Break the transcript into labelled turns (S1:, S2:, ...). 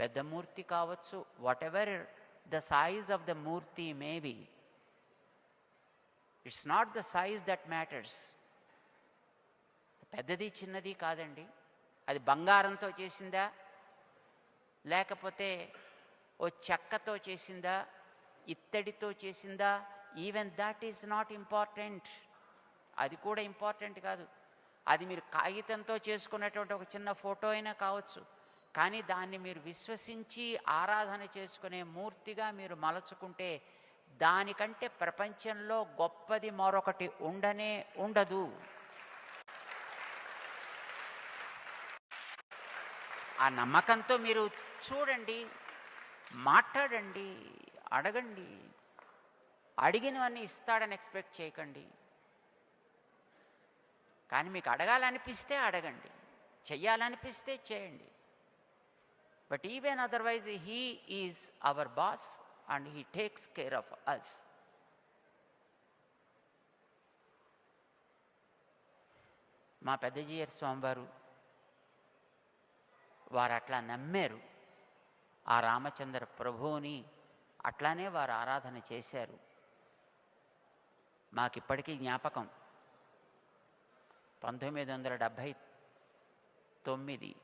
S1: పెద్ద మూర్తి కావచ్చు whatever the size of the murti maybe it's not the size that matters పెద్దది చిన్నది కాదండి. అది బంగారంతో చేసిందా? లేకపోతే ఓ చెక్కతో చేసిందా? ఇత్తడితో చేసిందా? Even that is not important అది కూడా ఇంపార్టెంట్ కాదు. అది మీరు కాగితంతో చేసుకున్నటువంటి ఒక చిన్న ఫోటో అయినా కావచ్చు. కానీ దాన్ని మీరు విశ్వసించి ఆరాధన చేసుకునే మూర్తిగా మీరు మలచుకుంటే దానికంటే ప్రపంచంలో గొప్పది మరొకటి ఉండనే ఉండదు. ఆ నమ్మకంతో మీరు చూడండి మాట్లాడండి అడగండి అడిగినవన్నీ ఇస్తాడని ఎక్స్పెక్ట్ చేయకండి. కానీ మీకు అడగాలనిపిస్తే అడగండి చెయ్యాలనిపిస్తే చేయండి. But even otherwise he is our boss and he takes care of us మా పెద్దజీయర్ స్వామివారు వారు అట్లా నమ్మారు. ఆ రామచంద్ర ప్రభువుని అట్లానే వారు ఆరాధన చేశారు. మాకిప్పటికీ జ్ఞాపకం. పంతొమ్మిది వందల డెబ్భై తొమ్మిది